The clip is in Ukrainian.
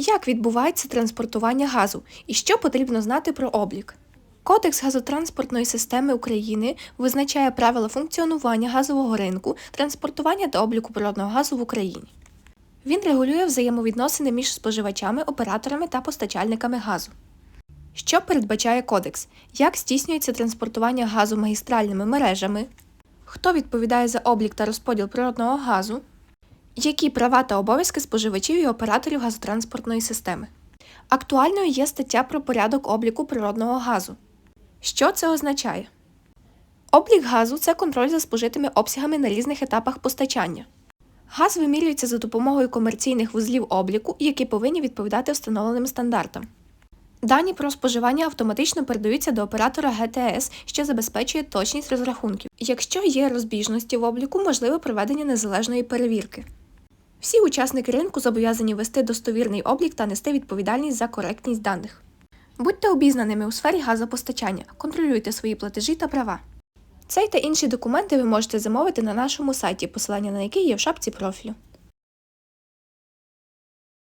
Як відбувається транспортування газу і що потрібно знати про облік? Кодекс газотранспортної системи України визначає правила функціонування газового ринку, транспортування та обліку природного газу в Україні. Він регулює взаємовідносини між споживачами, операторами та постачальниками газу. Що передбачає кодекс? Як здійснюється транспортування газу магістральними мережами? Хто відповідає за облік та розподіл природного газу? Які права та обов'язки споживачів і операторів газотранспортної системи? Актуальною є стаття про порядок обліку природного газу. Що це означає? Облік газу це контроль за спожитими обсягами на різних етапах постачання. Газ вимірюється за допомогою комерційних вузлів обліку, які повинні відповідати встановленим стандартам. Дані про споживання автоматично передаються до оператора ГТС, що забезпечує точність розрахунків. Якщо є розбіжності в обліку, можливе проведення незалежної перевірки. Всі учасники ринку зобов'язані вести достовірний облік та нести відповідальність за коректність даних. Будьте обізнаними у сфері газопостачання, контролюйте свої платежі та права. Цей та інші документи ви можете замовити на нашому сайті, посилання на який є в шапці профілю.